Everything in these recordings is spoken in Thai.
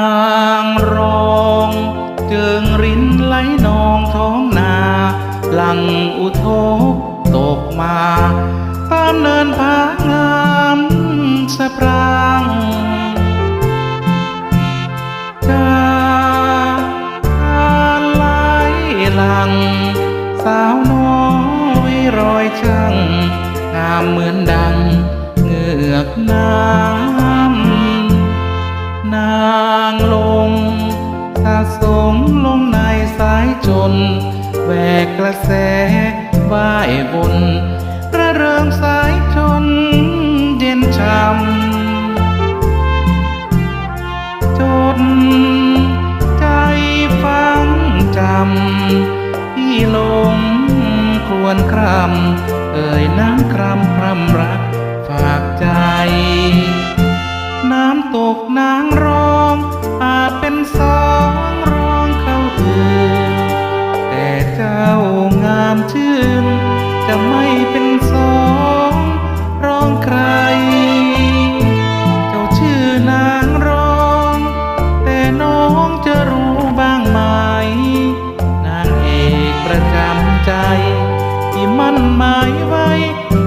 างรองเจิงรินไหลนองท้องนาหลังอุทกตกมา ตามเนินผางามสะพรางจากกาไหลหลัง สาวน้อยรอยช่างงามเหมือนดังเงือกน้ำน สมลงในสายจน แวกกระแสไหว้บนระเริงสายชนเย็นช่ำจนใจฟังจำที่ลงควนครำเอ่ยน้ำครำพรำำตกนางรอง อาจเป็นสองรองเข้าอื่นแต่เจ้างามชื่น จะไม่เป็นสองรองใคร เจ้าชื่อนางรอง แต่น้องจะรู้บ้างไหม นางเอกประจำใจ ที่มั่นหมายไว้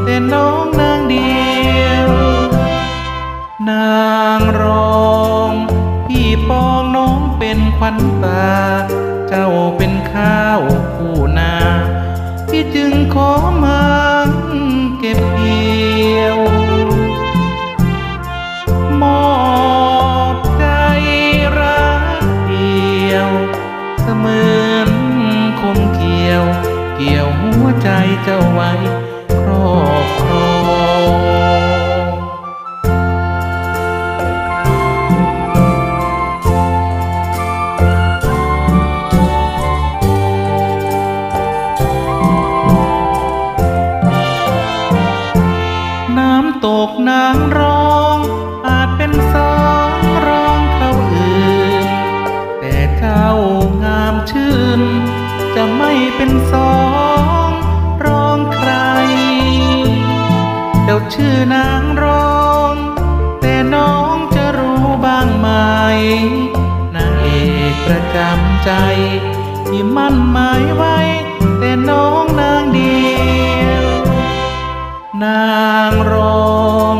แต่น้องนางเดียวน เป็นขวัญตา เจ้าเป็นข้าวคู่นา ที่จึงขอมาเก็บเกี่ยวมอบใจรักเดียว เสมือนคมเกี่ยว เกี่ยวหัวใจเจ้าไว้ เป็นสองรองใคร เจ้าชื่อนางรอง แต่น้องจะรู้บ้างไหมนางเอกประจำใจ ที่มั่นหมายไว้ แต่น้องนางเดียว นางรอง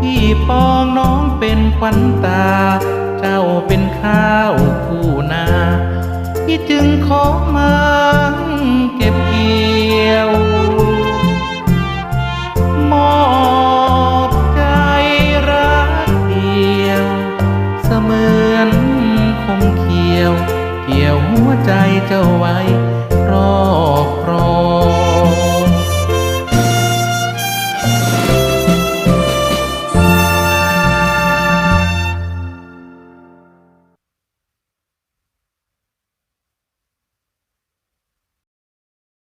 พี่ปองน้องเป็นขวัญตา เจ้าเป็นข้าวคู่นาที่จึงขอมา ยวมอบใจรักเดียว เสมือนคมเขียว เกี่ยวหัวใจเจ้าไว้รอบครอ